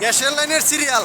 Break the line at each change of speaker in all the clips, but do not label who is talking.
গ্যাসের লাইনের সিরিয়াল꯫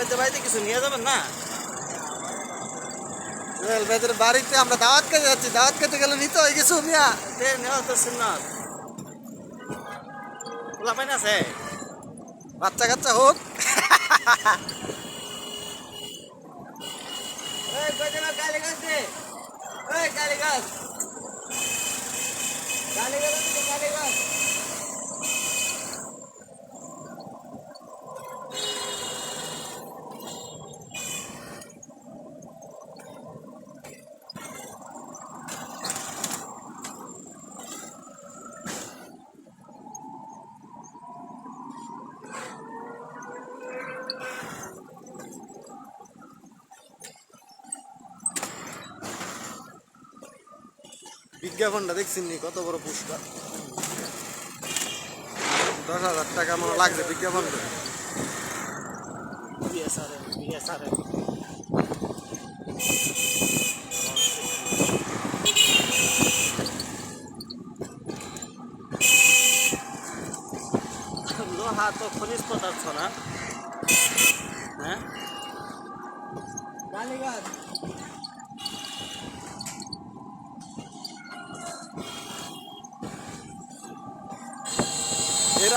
জল বাইতে বাইতে কিছু নিয়ে যাবেন না?
সোহেল ভাইদের বাড়িতে আমরা দাওয়াত খেতে যাচ্ছি, দাওয়াত খেতে গেলে নিতে হয় কিছু, মিয়া?
তে নেওয়া তো সুন্নত। খোলা পাইন আছে?
বাচ্চা কাচ্চা হোক।
এই কয়জনের গালি গাছ দে এই গালি গাছ গালি গাছ আছে গালি গাছ
বিজ্ঞাপনটা দেখছেন নি? কত বড় পুরস্কার? দশ হাজার টাকা মনে হয় লাগছে বিজ্ঞাপন
সারে লোহা তো খনিজ পদার্থ না? হ্যাঁ?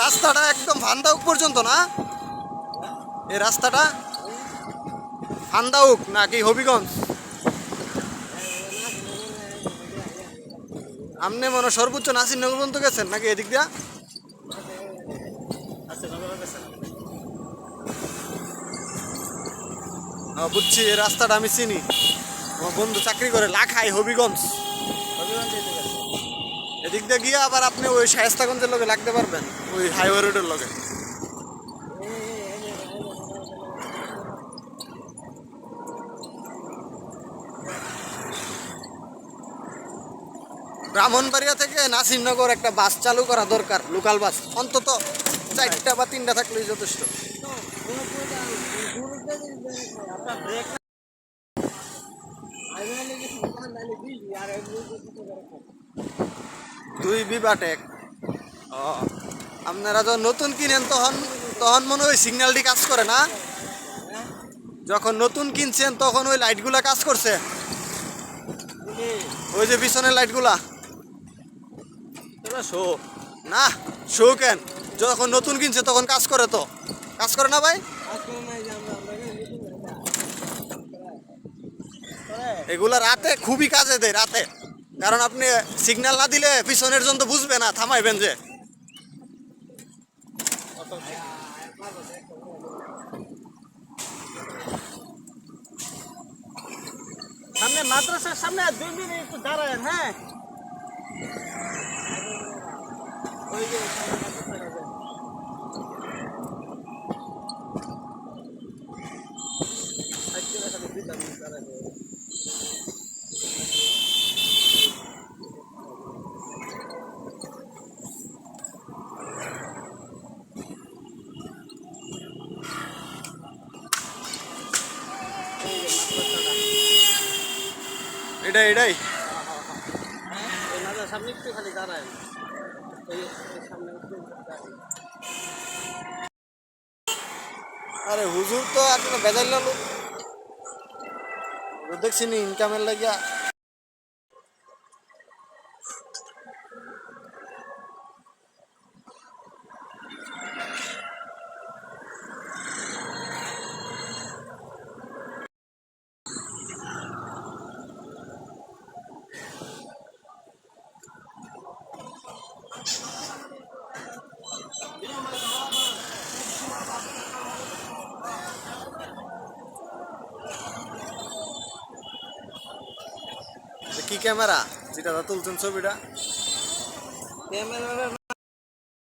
রাস্তাটা একদম ফান্দাউক পর্যন্ত না? এই রাস্তাটা ফান্দাউক নাকি হবিগঞ্জ? আপনি মনে সর্বোচ্চ নাসিরনগর পর্যন্ত গেছেন নাকি এদিক দিয়া?
নগর
হ্যাঁ, বুঝছি এই রাস্তাটা আমি চিনি। আমার বন্ধু চাকরি করে লাখাই হবিগঞ্জ
হবিগঞ্জ।
এদিক দিয়ে গিয়ে আবার আপনি ওই শায়স্তাগঞ্জের লগে লাগতে পারবেন, ওই হাইওয়ে রোডের লগে। ব্রাহ্মণবাড়িয়া থেকে নাসিরনগর একটা বাস চালু করা দরকার লোকাল বাস। অন্তত চারটা বা তিনটা থাকলেই যথেষ্ট।
ব্রেক
দুই বিবাট এক। ও আপনারা যখন নতুন কিনেন তখন তখন মনে হয় সিগন্যালটি কাজ করে না? যখন নতুন কিনছেন তখন ওই লাইটগুলা কাজ করছে? ওই যে পিছনের লাইটগুলা।
শো
না শো কেন? যখন নতুন কিনছে তখন কাজ করে তো। কাজ করে না ভাই? এগুলা রাতে খুবই কাজে দেয় রাতে। কারণ আপনি সিগন্যাল না দিলে পিছনের জন তো বুঝবে না, থামাইবেন যে।
সামনে মাদ্রাসার সামনে দুই মিনিট একটু দাঁড়ায় হ্যাঁ সামনে মাদ্রাসার কাছে। আজকে খালি দুই চার মিনিট দাঁড়ায় যাবে। এই যে মাদ্রাসাটা।
এটাই এটাই
হ্যাঁ এই মাদ্রাসার একটু খালি দাঁড়ায়
আরে হুজুর তো একটা বেদাই লোক। দেখছি নি ইনকামের লাগিয়া। ক্যামেরা যেটা তুলছেন ছবিটা।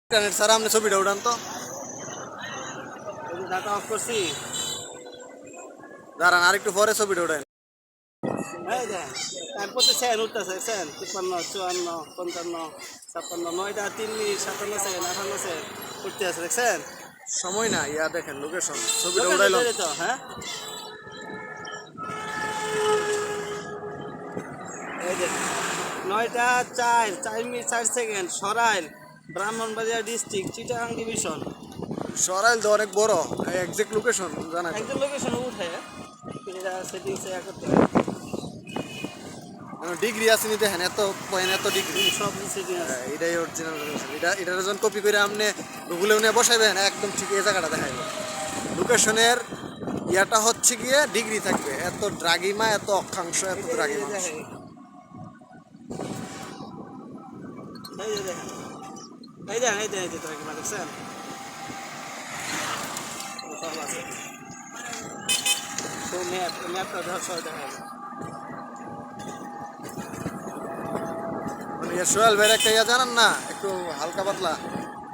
ইন্টারনেট ছাড়া আপনি ছবিটা উঠান তো।
ডাটা অফ করছি।
দাঁড়ান আরেকটু পরে ছবিটা উঠান
এই তারপর তো সেন উঠতেছে সেন তিপ্পান্ন চুয়ান্ন পঞ্চান্ন ছাপ্পান্ন নয়টা তিন মিনিট সাতান্ন সেকেন্ড আঠান্ন সেকেন্ড উঠতে আছে দেখছেন?
সময় না ইয়া দেখেন লোকেশন ছবিটা উঠাইলাম।
তো হ্যাঁ? এই যে নয়টা চার চার মিনিট চার second Sarail Brahmanbaria district Chittagong division
Sarail তো অনেক বড় এক্সাক্ট লোকেশন জানা
একদম লোকেশন উঠে এটা সেটিংসে করতে
ডিগ্রি আছে নি দেখেন এত পয়েন্ট এত ডিগ্রি
সব সেটিং আছে।
এটাই অরিজিনাল এটা এটার যখন কপি করে আপনি গুগলে উনি বসাইবেন একদম ঠিক এই জায়গাটা দেখাইব। লোকেশনের ইয়াটা হচ্ছে গিয়ে ডিগ্রি থাকবে। এত ড্রাগিমা এত অক্ষাংশ এত ড্রাগিমা
এই যে দেখেন এই দেখেন এই দেখেন এই যে তোরা দেখছেন সব আছে তো ম্যাপ ম্যাপটা ধর সব দেখা যাবে
সোহেল ভাইয়ের একটা ইয়া জানান না একটু হালকা পাতলা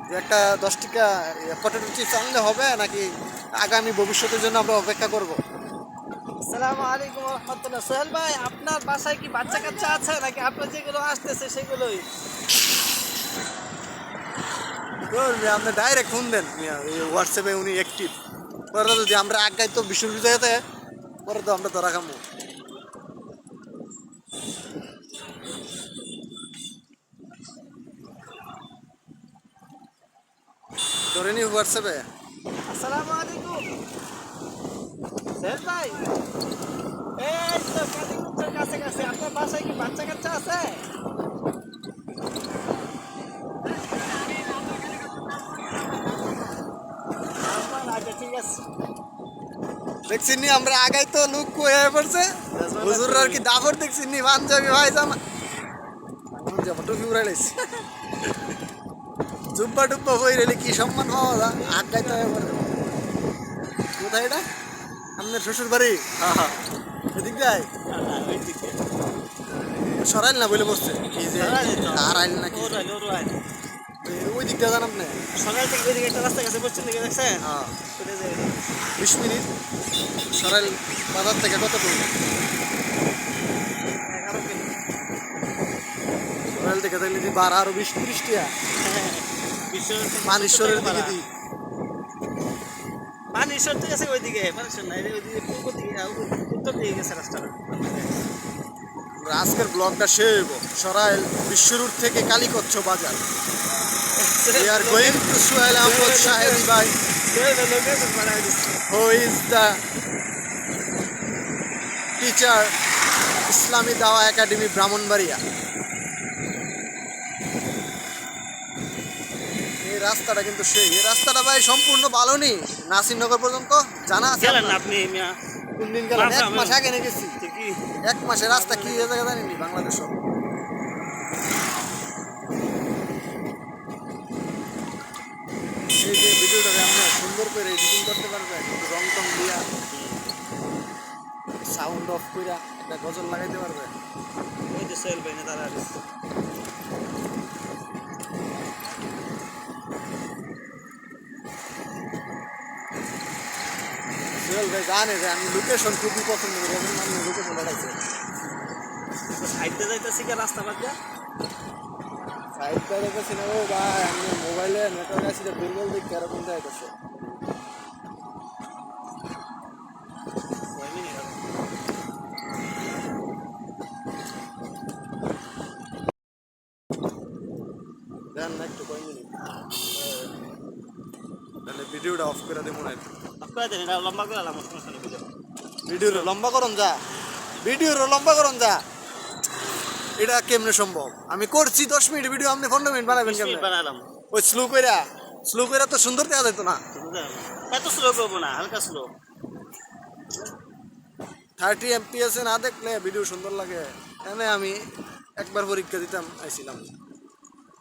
যে একটা দশ টাকা পটেটো চিপস আনলে হবে নাকি আগামী ভবিষ্যতের জন্য আমরা অপেক্ষা করব?
আসসালামু আলাইকুম রহমতুল্লাহ। সোহেল ভাই আপনার বাসায় কি বাচ্চা কাচ্চা আছে? নাকি আপনার যেগুলো আসতেছে সেগুলোই?
আপনি ডাইরেক্ট ফোন দেন। হোয়াটসঅ্যাপে উনি অ্যাক্টিভ পরে যদি আমরা আগাই তো বিশ্ববিদ্যালয়তে পরে তো আমরা ধরা খামো। ধরে নি হোয়াটসঅ্যাপে
আসসালামু আলাইকুম। সোহেল ভাই। কাছে কাছে আপনার বাসায় কি বাচ্চা কাচ্চা আছে আচ্ছা ঠিক আছে
দেখছি নি আমরা আগাই তো লুক হয়ে পড়ছে। হুজুর আর কি দাফর দেখছি নি পাঞ্জাবি ভাই জামা পাঞ্জাবি টুপি উড়াই লাইছি জুব্বা টুব্বা হয়ে রেলে কি সম্মান হওয়া যা আগাই তো কোথায় এটা? আপনার শ্বশুর বাড়ি এদিক যায়? সরাইল না বলে বসছে? কি যে? আর আইল
ওর আইল।
ওই দিক দিয়ে যান আপনি
সকাল থেকে ওইদিকে একটা রাস্তা গেছে বুঝছেন নাকি দেখছেন?
হ্যাঁ। বিশ মিনিট। সরাইল বাজার থেকে কত দূর
এগারো কিলো।
সরাইল থেকে তাহলে যদি বারো আরও বিশ ত্রিশ টিয়া। মানেশ্বরের দিকে দিই
মানেশ্বর তো গেছে ওইদিকে মানেশ্বর না ওইদিকে পূর্ব দিকে উত্তর দিকে গেছে রাস্তাটা।
আজকের ব্লগটা শেষ হইব। সরাইল বিশ্বরুট থেকে কালীকচ্ছ বাজার। We are going to Suhail teacher ইসলামী দাওয়া একাডেমি ব্রাহ্মণবাড়িয়া এই রাস্তাটা কিন্তু সেই। এই রাস্তাটা ভাই সম্পূর্ণ ভালো নেই নাসিরনগর পর্যন্ত জানা আছে
আপনি
কোন দিন গেলেন? এক মাস আগে নিয়ে গেছি। এক মাসের রাস্তা কি হয়ে জানিনি বাংলাদেশ সব এই যে ভিডিওটা আমরা সুন্দর করে এডিটিং করতে পারবেন রং টং দিয়া সাউন্ড অফ কইরা একটা গজল লাগাইতে পারবে।
ওই যে সোহেল ভাই না তারা
সোহেল ভাই জানে যে আমি লোকেশন খুবই পছন্দ করি এমন লোকেশন লাগাইছে
সাইডে যাইতেছি কি রাস্তা বাদ দিয়া?
সাইডটা রেখেছি না ও ভাই আমি মোবাইলে নেটওয়ার্ক আছে দুর্বল দিক এরকম যাইতেছে
কয় মিনিট হবে?
দেন না একটু কয় মিনিট। তাহলে ভিডিওটা অফ করে দেবো না একটু।
করে লম্বা করে আলাম সমস্যা নেই ভিডিও
ভিডিওর লম্বা করুন যা। ভিডিওর লম্বা করুন যা। এটা কেমনে সম্ভব? আমি করছি দশ মিনিট ভিডিও আপনি পনেরো মিনিট বানাবেন কেমনে?
বানালাম।
ওই স্লো কইরা স্লো কইরা তো সুন্দর দেওয়া যেত না।
এত স্লো করব না হালকা স্লো
থার্টি এমপিএস না দেখলে ভিডিও সুন্দর লাগে। এনে আমি একবার পরীক্ষা দিতাম আইছিলাম।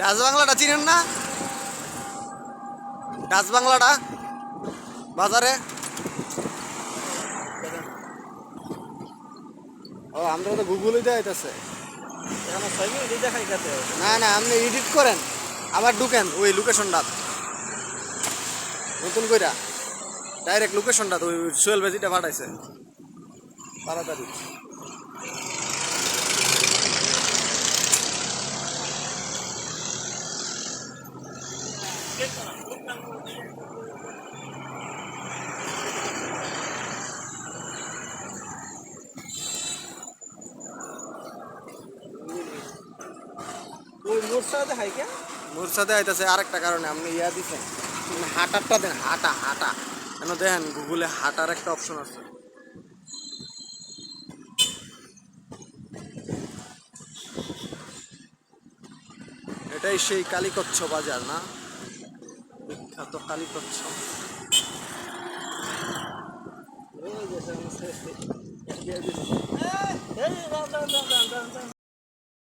ডাচ বাংলাটা চিনেন না? ডাচ বাংলাটা বাজারে? ও আমরা তো গুগলই দেখাইতেছে। না না আপনি এডিট করেন। আবার ঢুকেন ওই লোকেশনটা নতুন কইরা। ডাইরেক্ট লোকেশনটা ওই সোহেল ভেজিটা পাঠাইছে। তাড়াতাড়ি। আইতাছে আরেকটা কারণে, আপনি ইয়া দিচ্ছেন হাটারটা হাটা হাটা। কেন দেখেন, গুগলে হাটার একটা অপশন আছে। এটাই সেই কালীকচ্ছ বাজার, না? বিখ্যাত কালীকচ্ছ
এই যে